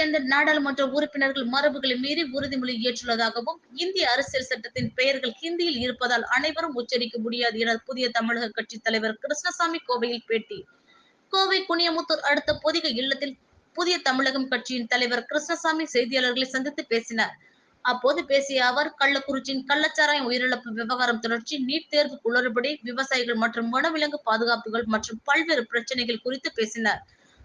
சேர்ந்த நாடாளுமன்ற உறுப்பினர்கள் மரபுகளை மீறி உறுதிமொழி ஏற்றுள்ளதாகவும் இந்திய அரசியல் சட்டத்தின் பெயர்கள் ஹிந்தியில் இருப்பதால் அனைவரும் உச்சரிக்க முடியாது என புதிய தமிழக கட்சி தலைவர் கிருஷ்ணசாமி கோவையில் பேட்டி. கோவை குனியமுத்தூர் அடுத்த பொதிக இல்லத்தில் புதிய தமிழகம் கட்சியின் தலைவர் கிருஷ்ணசாமி செய்தியாளர்களை சந்தித்து பேசினார். அப்போது பேசிய அவர் கள்ளக்குறிச்சியின் கள்ளச்சாராயம் உயிரிழப்பு விவகாரம் தொடர்ச்சி நீட் தேர்வு குளறுபடி விவசாயிகள் மற்றும் வனவிலங்கு பாதுகாப்புகள் மற்றும் பல்வேறு பிரச்சனைகள் குறித்து பேசினார்.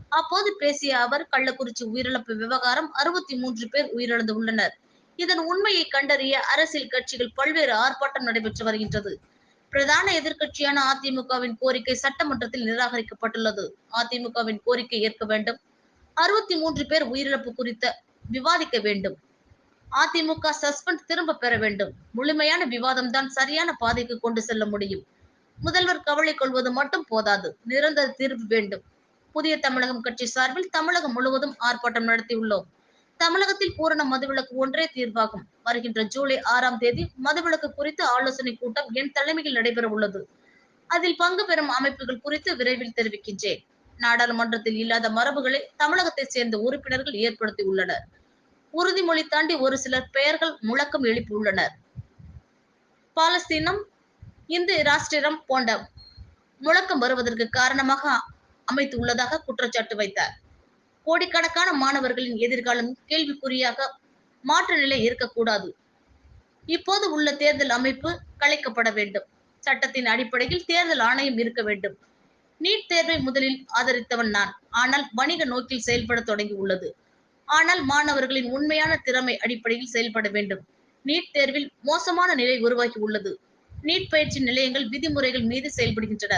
அப்போது பேசிய அவர் கள்ளக்குறிச்சி உயிரிழப்பு விவகாரம் அறுபத்தி மூன்று பேர் உயிரிழந்து உள்ளனர். இதன் உண்மையை கண்டறிய அரசியல் கட்சிகள் பல்வேறு ஆர்ப்பாட்டம் நடைபெற்று வருகின்றது. பிரதான எதிர்க்கட்சியான அதிமுகவின் கோரிக்கை சட்டமன்றத்தில் நிராகரிக்கப்பட்டுள்ளது. அதிமுகவின் கோரிக்கை ஏற்க வேண்டும். அறுபத்தி மூன்று பேர் உயிரிழப்பு குறித்த விவாதிக்க வேண்டும். அதிமுக சஸ்பெண்ட் திரும்ப பெற வேண்டும். முழுமையான விவாதம் தான் சரியான பாதைக்கு கொண்டு செல்ல முடியும். முதல்வர் கவலை கொள்வது மட்டும் போதாது. நிரந்தர தீர்வு வேண்டும். புதிய தமிழகம் கட்சி சார்பில் தமிழகம் முழுவதும் ஆர்ப்பாட்டம் நடத்தியுள்ளோம். தமிழகத்தில் பூரண மதுவிலக்கு ஒன்றே தீர்வாகும். வருகின்ற ஜூலை ஆறாம் தேதி மதுவிலக்கு குறித்து ஆலோசனை கூட்டம் என் தலைமையில் நடைபெற உள்ளது அதில் பங்கு பெறும் அமைப்புகள் குறித்து விரைவில் தெரிவிக்கின்றேன். நாடாளுமன்றத்தில் இல்லாத மரபுகளை தமிழகத்தை சேர்ந்த உறுப்பினர்கள் ஏற்படுத்தியுள்ளனர். உறுதிமொழி தாண்டி ஒரு சிலர் பெயர்கள் முழக்கம் எழுப்பியுள்ளனர். பாலஸ்தீனம் இந்து ராஷ்டிரம் போன்ற முழக்கம் வருவதற்கு காரணமாக அமைத்து உள்ளதாக குற்றச்சாட்டு வைத்தார். கோடிக்கணக்கான மாணவர்களின் எதிர்காலம் கேள்விக்குறியாக மாற்று நிலை இருக்கக்கூடாது. இப்போது உள்ள தேர்தல் அமைப்பு கலைக்கப்பட வேண்டும். சட்டத்தின் அடிப்படையில் தேர்தல் ஆணையம் இருக்க வேண்டும். நீட் தேர்வை முதலில் ஆதரித்தவன் நான். ஆனால் வணிக நோக்கில் செயல்பட தொடங்கி உள்ளது. ஆனால் மாணவர்களின் உண்மையான திறமை அடிப்படையில் செயல்பட வேண்டும். நீட் தேர்வில் மோசமான நிலை உருவாகி உள்ளது. நீட் பயிற்சி நிலையங்கள் விதிமுறைகள் மீது செயல்படுகின்றன.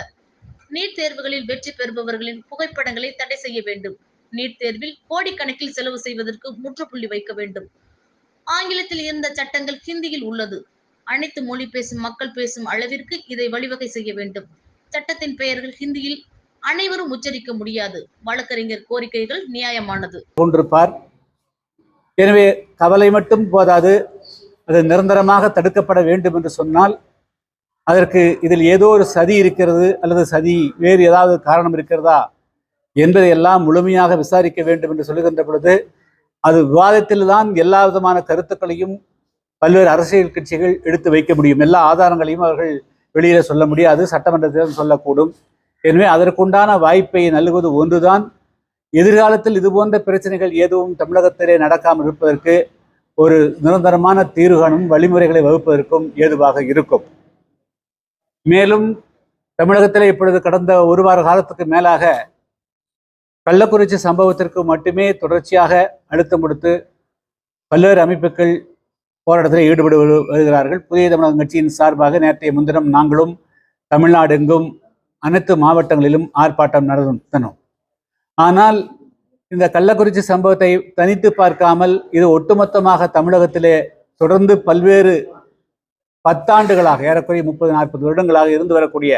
நீட் தேர்வுகளில் வெற்றி பெறுபவர்களின் புகைப்படங்களை தடை செய்ய வேண்டும். நீட் தேர்வில் கோடிக்கணக்கில் செலவு செய்வதற்கு முற்றுப்புள்ளி வைக்க வேண்டும். ஆங்கிலத்தில் இருந்த சட்டங்கள் ஹிந்தியில் உள்ளது. அனைத்து மொழி பேசும் மக்கள் பேசும் அளவிற்கு இதை வழிவகை செய்ய வேண்டும். சட்டத்தின் பெயர்கள் ஹிந்தியில் அனைவரும் உச்சரிக்க முடியாது. வழக்கறிஞர் கோரிக்கைகள் நியாயமானது. கொண்டிருப்பார். எனவே கவலை மட்டும் போதாது. அது நிரந்தரமாக தடுக்கப்பட வேண்டும் என்று சொன்னால் அதற்கு இதில் ஏதோ ஒரு சதி இருக்கிறது அல்லது சதி வேறு ஏதாவது காரணம் இருக்கிறதா என்பதையெல்லாம் முழுமையாக விசாரிக்க வேண்டும் என்று சொல்லுகின்ற பொழுது அது விவாதத்தில் தான் எல்லா விதமான கருத்துக்களையும் பல்வேறு அரசியல் கட்சிகள் எடுத்து வைக்க முடியும். எல்லா ஆதாரங்களையும் அவர்கள் வெளியில சொல்ல முடியாது சட்டமன்றத்திலும் சொல்லக்கூடும். எனவே அதற்குண்டான வாய்ப்பை நல்குவது ஒன்றுதான். எதிர்காலத்தில் இதுபோன்ற பிரச்சனைகள் எதுவும் தமிழகத்திலே நடக்காமல் இருப்பதற்கு ஒரு நிரந்தரமான தீர்வுகளும் வழிமுறைகளை வகுப்பதற்கும் ஏதுவாக இருக்கும். மேலும் தமிழகத்தில் இப்பொழுது கடந்த ஒரு வார காலத்துக்கு மேலாக கள்ளக்குறிச்சி சம்பவத்திற்கு மட்டுமே தொடர்ச்சியாக அழுத்தம் கொடுத்து பல்வேறு அமைப்புகள் போராட்டத்தில் ஈடுபடு வருகிறார்கள். புதிய தமிழக கட்சியின் சார்பாக நேற்றைய முன்தினம் நாங்களும் தமிழ்நாடு எங்கும் அனைத்து மாவட்டங்களிலும் ஆர்ப்பாட்டம் நடத்தினோம். ஆனால் இந்த கள்ளக்குறிச்சி சம்பவத்தை தனித்து பார்க்காமல் இது ஒட்டுமொத்தமாக தமிழகத்திலே தொடர்ந்து பல்வேறு பத்தாண்டுகளாக ஏறக்குறைய முப்பது நாற்பது வருடங்களாக இருந்து வரக்கூடிய